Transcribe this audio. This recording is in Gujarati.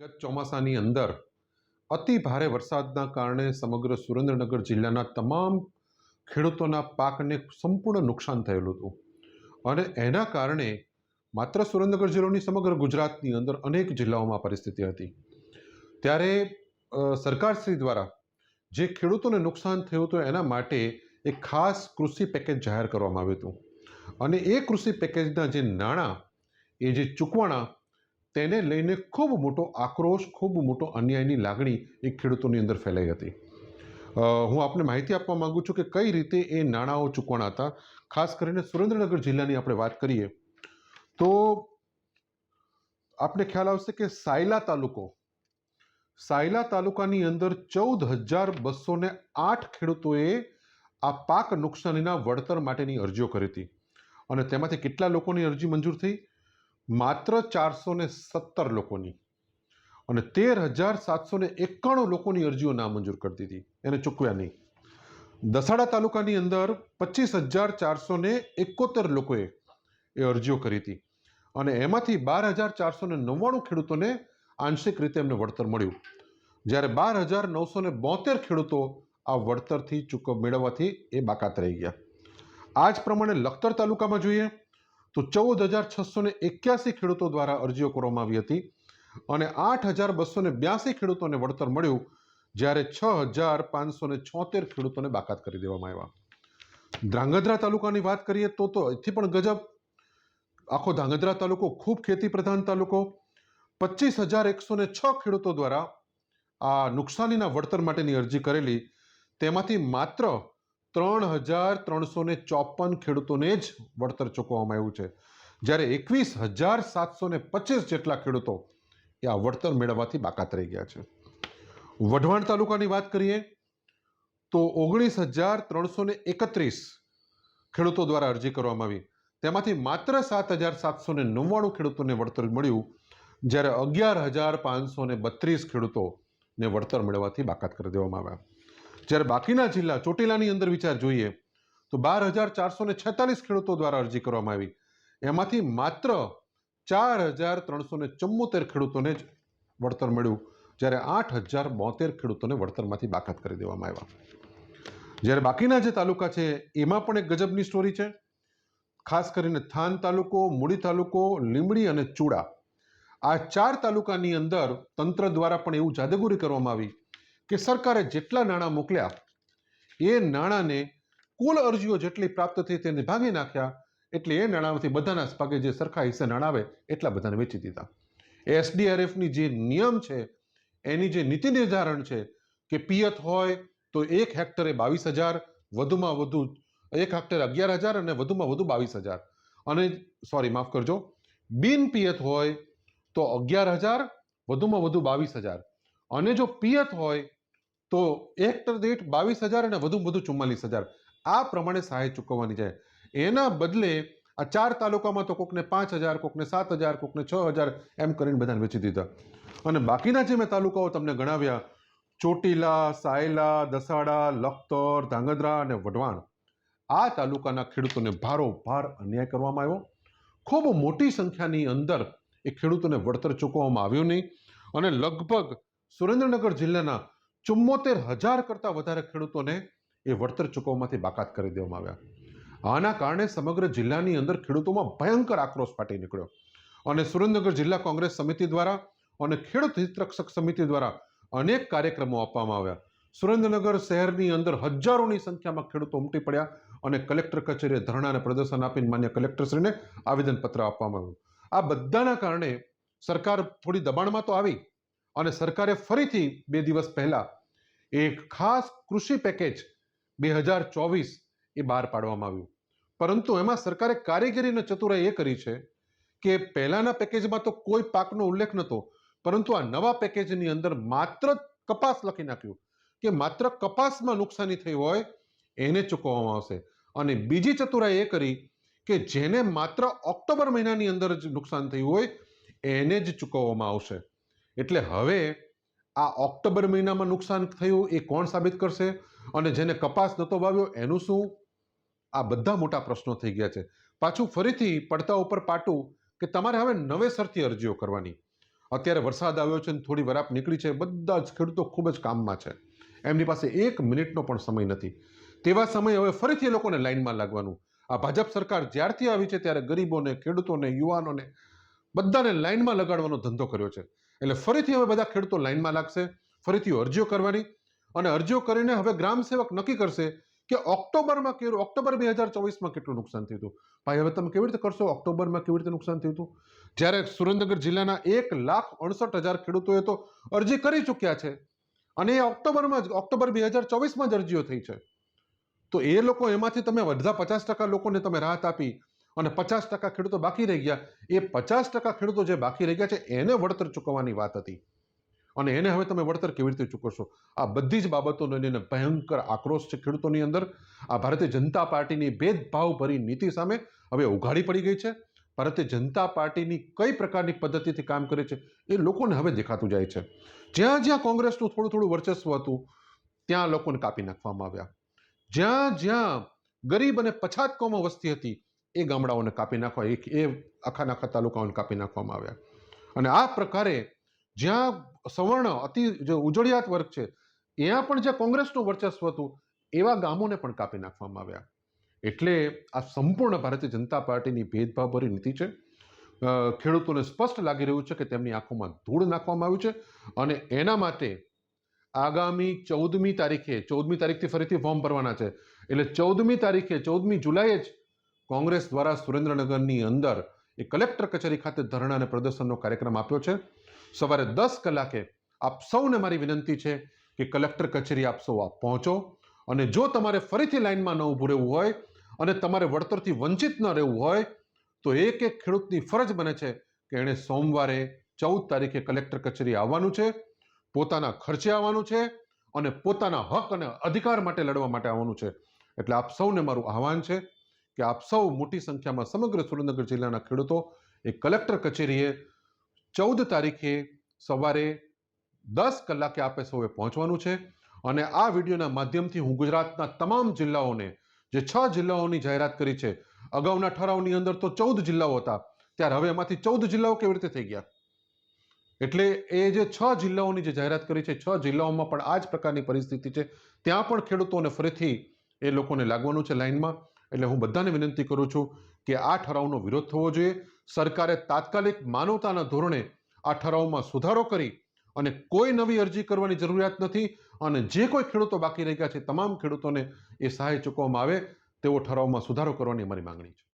ગત ચોમાસાની અંદર અતિ ભારે વરસાદના કારણે સમગ્ર સુરેન્દ્રનગર જિલ્લાના તમામ ખેડૂતોના પાકને સંપૂર્ણ નુકસાન થયેલું હતું. અને એના કારણે માત્ર સુરેન્દ્રનગર જિલ્લોની સમગ્ર ગુજરાતની અંદર અનેક જિલ્લાઓમાં પરિસ્થિતિ હતી. ત્યારે સરકારશ્રી દ્વારા જે ખેડૂતોને નુકસાન થયું હતું એના માટે એક ખાસ કૃષિ પેકેજ જાહેર કરવામાં આવ્યું હતું. અને એ કૃષિ પેકેજના જે નાણાં, એ જે ચૂકવાણા તેને લઈને ખૂબ મોટો આક્રોશ, ખૂબ મોટો અન્યાયની લાગણી એ ખેડૂતોની અંદર ફેલાઈ હતી. હું આપને માહિતી આપવા માગું છું કે કઈ રીતે એ નાણાંઓ ચૂકવાના હતા? ખાસ કરીને સુરેન્દ્રનગર જિલ્લાની આપણે વાત કરીએ, તો આપને ખ્યાલ આવશે કે સાયલા તાલુકો, સાયલા તાલુકાની અંદર ચૌદ હજાર બસો ને આઠ ખેડૂતોએ આ પાક નુકસાનીના વળતર માટેની અરજીઓ કરી હતી. અને તેમાંથી કેટલા લોકોની અરજી મંજૂર થઈ? માત્ર ચારસો ને સત્તર લોકોની અને તેર હજાર સાતસો ને એકાણું લોકોની અરજીઓ નામંજૂર કરી હતી એને ચૂકવ્યા નહીં. દસાડા તાલુકાની અંદર પચીસ હજાર ચારસો ને એકોતેર લોકોએ એ અરજીઓ કરી હતી અને એમાંથી બાર હજાર ચારસો ને નવ્વાણું ખેડૂતોને આંશિક રીતે એમને વળતર મળ્યું. જ્યારે બાર હજાર નવસો ને બોતેર ખેડૂતો આ વળતરથી ચૂકવ, મેળવવાથી એ બાકાત રહી ગયા. આ જ પ્રમાણે લખતર તાલુકામાં જોઈએ તો ચૌદ હજાર છસો ને એક્યાસી ખેડૂતો દ્વારા અરજીઓ કરવામાં આવી હતી અને આઠ હજાર બસો ને બ્યાસી ખેડૂતોને વળતર મળ્યું જ્યારે છ હજાર પાંચસો ને છોતેર ખેડૂતોને બાકાત કરી દેવામાં આવ્યા. ધ્રાંગધ્રા તાલુકાની વાત કરીએ તો તો એથી પણ ગજબ. આખો ધ્રાંગધ્રા તાલુકો ખૂબ ખેતી પ્રધાન તાલુકો. પચીસ હજાર એકસો ને છ ખેડૂતો દ્વારા આ નુકસાનીના વળતર માટેની અરજી કરેલી. તેમાંથી માત્ર ત્રણ હજાર ત્રણસો ને ચોપન ખેડૂતોને જ વળતર ચૂકવવામાં આવ્યું છે. જ્યારે એકવીસ હજાર સાતસો ને પચીસ જેટલા ખેડૂતો એ આ વળતર મેળવવાથી બાકાત રહી ગયા છે. વઢવાણ તાલુકાની વાત કરીએ તો ઓગણીસ હજાર ત્રણસો ને એકત્રીસ ખેડૂતો દ્વારા અરજી કરવામાં આવી. તેમાંથી માત્ર સાત હજાર સાતસો ને નવ્વાણું ખેડૂતોને વળતર મળ્યું, જ્યારે અગિયાર હજાર પાંચસો ને બત્રીસ ખેડૂતોને વળતર મેળવવાથી બાકાત કરી દેવામાં આવ્યા. જ્યારે બાકીના જિલ્લા ચોટીલાની અંદર વિચાર જોઈએ, તો બાર હજાર ચારસો ને છેતાલીસ ખેડૂતો દ્વારા અરજી કરવામાં આવી. એમાંથી માત્ર ચાર હજાર ત્રણસો ને ચુમ્મોતેર ખેડૂતોને જ વળતર મળ્યું, જ્યારે આઠ હજાર બોતેર ખેડૂતોને વળતરમાંથી બાકાત કરી દેવામાં આવ્યા. જ્યારે બાકીના જે તાલુકા છે, એમાં પણ એક ગજબની સ્ટોરી છે. ખાસ કરીને થાન તાલુકો મૂડી તાલુકો, લીંબડી અને ચૂડા. આ ચાર તાલુકાની અંદર તંત્ર દ્વારા પણ એવું જાદગુરી કરવામાં આવી કે સરકારે જેટલા નાણાં મોકલ્યા, એ નાણાંને કુલ અરજીઓ જેટલી પ્રાપ્ત થઈ તેને ભાગી નાખ્યા, એટલે એ નાણાંમાંથી બધાના ભાગે જે સરખા હિસ્સે નાણાં આવે, એટલા બધાને વેચી દીધા. એસડીઆરએફની જે નિયમ છે, એની જે નીતિ નિર્ધારણ છે કે પિયત હોય તો એક હેક્ટરે બાવીસ હજાર, વધુમાં વધુ એક હેક્ટરે અગિયાર હજાર અને વધુમાં વધુ બાવીસ હજાર. અને સોરી, માફ કરજો, બિન પિયત હોય તો અગિયાર હજાર, વધુમાં વધુ બાવીસ હજાર. અને જો પિયત હોય તો હેક્ટર દીઠ બાવીસ હજાર અને વધુ વધુ ચુમ્માલીસ હજાર. આ પ્રમાણે સહાય ચૂકવવાની છે. એના બદલે આ ચાર તાલુકામાં તો કોકને પાંચ હજાર, કોકને સાત હજાર, કોકને છ હજાર એમ કરીને બધાને વેચી દીધા. અને બાકીના જે મેં તાલુકાઓ તમને ગણાવ્યા, ચોટીલા, સાયલા, દસાડા, લખતર, ધાંગધ્રા અને વઢવાણ, આ તાલુકાના ખેડૂતોને ભારોભાર અન્યાય કરવામાં આવ્યો. ખૂબ મોટી સંખ્યાની અંદર એ ખેડૂતોને વળતર ચૂકવવામાં આવ્યું નહીં. અને લગભગ સુરેન્દ્રનગર જિલ્લાના ચુમ્મોતેર હજાર કરતાં વધારે ખેડૂતોને એ વળતર ચૂકવવામાંથી બાકાત કરી દેવામાં આવ્યા. આના કારણે સમગ્ર જિલ્લાની અંદર ખેડૂતોમાં ભયંકર આક્રોશ ફાટી નીકળ્યો. અને સુરેન્દ્રનગર જિલ્લા કોંગ્રેસ સમિતિ દ્વારા અને ખેડૂત હિતરક્ષક સમિતિ દ્વારા અનેક કાર્યક્રમો આપવામાં આવ્યા. સુરેન્દ્રનગર શહેરની અંદર હજારોની સંખ્યામાં ખેડૂતો ઉમટી પડ્યા અને કલેક્ટર કચેરીએ ધરણા અને પ્રદર્શન આપીને માન્ય કલેક્ટરશ્રીને આવેદનપત્ર આપવામાં આવ્યું. આ બધાના કારણે સરકાર થોડી દબાણમાં તો આવી અને સરકારે ફરીથી બે દિવસ પહેલા એક ખાસ કૃષિ પેકેજ બે હજાર ચોવીસ એ બહાર પાડવામાં આવ્યું. પરંતુ એમાં સરકારે કારીગરીને ચતુરાઈ એ કરી છે કે પહેલાના પેકેજમાં તો કોઈ પાકનો ઉલ્લેખ નહોતો, પરંતુ આ નવા પેકેજની અંદર માત્ર કપાસ લખી નાખ્યું કે માત્ર કપાસમાં નુકસાની થઈ હોય એને ચૂકવવામાં આવશે. અને બીજી ચતુરાઈ એ કરી કે જેને માત્ર ઓક્ટોબર મહિનાની અંદર જ નુકસાન થયું હોય એને જ ચૂકવવામાં આવશે. એટલે હવે આ ઓક્ટોબર મહિનામાં નુકસાન થયું એ કોણ સાબિત કરશે? અને જેને કપાસ નહોતો વાવ્યો એનું શું? આ બધા મોટા પ્રશ્નો થઈ ગયા છે. પાછું ફરીથી પડતા ઉપર પાટું કે તમારે હવે નવેસરથી અરજીઓ કરવાની. અત્યારે વરસાદ આવ્યો છે અને થોડી વરાપ નીકળી છે. બધા જ ખેડૂતો ખૂબ જ કામમાં છે. એમની પાસે એક મિનિટનો પણ સમય નથી. તેવા સમયે હવે ફરીથી એ લોકોને લાઇનમાં લાગવાનું. આ ભાજપ સરકાર જ્યારથી આવી છે ત્યારે ગરીબોને, ખેડૂતોને, યુવાનોને બધાને લાઇનમાં લગાડવાનો ધંધો કર્યો છે. એટલે ફરીથી હવે બધા ખેડૂતો લાઇનમાં લાગશે, ફરીથી અરજીઓ કરવાની અને અરજીઓ કરીને હવે ગ્રામ સેવક નક્કી કરશે કે ઓક્ટોબરમાં કેવું ઓક્ટોબર બે હજાર ચોવીસમાં કેટલું નુકસાન થયું હતું? ભાઈ, હવે તમે કેવી રીતે કરશો? ઓક્ટોબરમાં કેવી રીતે નુકસાન થયું હતું? જ્યારે સુરેન્દ્રનગર જિલ્લાના એક લાખ અડસઠ હજાર ખેડૂતોએ તો અરજી કરી ચૂક્યા છે અને એ ઓક્ટોબરમાં જ, ઓક્ટોબર બે હજાર ચોવીસમાં જ અરજીઓ થઈ છે. તો એ લોકો એમાંથી તમે અડધા પચાસ ટકા લોકોને તમે રાહત આપી અને પચાસ ટકા ખેડૂતો બાકી રહી ગયા. એ પચાસ ટકા ખેડૂતો જે બાકી રહી ગયા છે, એને વળતર ચૂકવવાની વાત હતી. અને એને હવે તમે વળતર કેવી રીતે ચૂકવશો? આ બધી જ બાબતોને લઈને ભયંકર આક્રોશ છે ખેડૂતોની અંદર. આ ભારતીય જનતા પાર્ટીની ભેદભાવભરી નીતિ સામે હવે ઉઘાડી પડી ગઈ છે. ભારતીય જનતા પાર્ટીની કઈ પ્રકારની પદ્ધતિથી કામ કરે છે, એ લોકોને હવે દેખાતું જાય છે. જ્યાં જ્યાં કોંગ્રેસનું થોડું થોડું વર્ચસ્વ હતું, ત્યાં લોકોને કાપી નાખવામાં આવ્યા. જ્યાં જ્યાં ગરીબ અને પછાત કોમો વસ્તી હતી એ ગામડાઓને કાપી નાખવા, એ આખા નાખા તાલુકાઓને કાપી નાખવામાં આવ્યા. અને આ પ્રકારે જ્યાં સવર્ણ અતિ જે ઉજળિયાત વર્ગ છે, ત્યાં પણ જ્યાં કોંગ્રેસનું વર્ચસ્વ હતું, એવા ગામોને પણ કાપી નાખવામાં આવ્યા. એટલે આ સંપૂર્ણ ભારતીય જનતા પાર્ટીની ભેદભાવભરી નીતિ છે. ખેડૂતોને સ્પષ્ટ લાગી રહ્યું છે કે તેમની આંખોમાં ધૂળ નાખવામાં આવ્યું છે અને એના માટે આગામી ચૌદમી તારીખે, ચૌદમી તારીખથી ફરીથી ફોર્મ ભરવાના છે. એટલે ચૌદમી તારીખે, ચૌદમી જુલાઈએ જ કોંગ્રેસ દ્વારા સુરેન્દ્રનગરની અંદર એ કલેક્ટર કચેરી ખાતે ધરણા અને પ્રદર્શનનો કાર્યક્રમ આપ્યો છે. સવારે દસ કલાકે આપ સૌને મારી વિનંતી છે કે કલેક્ટર કચેરી આપ સૌ આપ પહોંચો અને જો તમારે ફરીથી લાઇનમાં ન ઊભું રહેવું હોય અને તમારે વળતરથી વંચિત ન રહેવું હોય, તો એક એક ખેડૂતની ફરજ બને છે કે એણે સોમવારે ચૌદ તારીખે કલેક્ટર કચેરી આવવાનું છે, પોતાના ખર્ચે આવવાનું છે અને પોતાના હક અને અધિકાર માટે લડવા માટે આવવાનું છે. એટલે આપ સૌને મારું આહવાન છે કે આપ સૌ મોટી સંખ્યામાં સમગ્ર સુરેન્દ્રનગર જિલ્લાના ખેડૂતો એ કલેક્ટર કચેરીએ ચૌદ તારીખે સવારે દસ કલાકે આપે સૌએ પહોંચવાનું છે. અને આ વિડીયોના માધ્યમથી હું ગુજરાતના તમામ જિલ્લાઓને જે છ જિલ્લાઓની જાહેરાત કરી છે, અગાઉના ઠરાવની અંદર તો ચૌદ જિલ્લાઓ હતા. ત્યારે હવે એમાંથી ચૌદ જિલ્લાઓ કેવી રીતે થઈ ગયા? એટલે એ જે છ જિલ્લાઓની જે જાહેરાત કરી છે, છ જિલ્લાઓમાં પણ આ જ પ્રકારની પરિસ્થિતિ છે. ત્યાં પણ ખેડૂતોને ફરીથી એ લોકોને લાગવાનું છે લાઇનમાં. એટલે હું બધાને વિનંતી કરું છું કે આ ઠરાવનો વિરોધ થવો જોઈએ. સરકારે તાત્કાલિક માનવતાના ધોરણે આ ઠરાવમાં સુધારો કરી અને કોઈ નવી અરજી કરવાની જરૂરિયાત નથી અને જે કોઈ ખેડૂતો બાકી રહી ગયા છે, તમામ ખેડૂતોને એ સહાય ચૂકવવામાં આવે તેવો ઠરાવમાં સુધારો કરવાની અમારી માંગણી છે.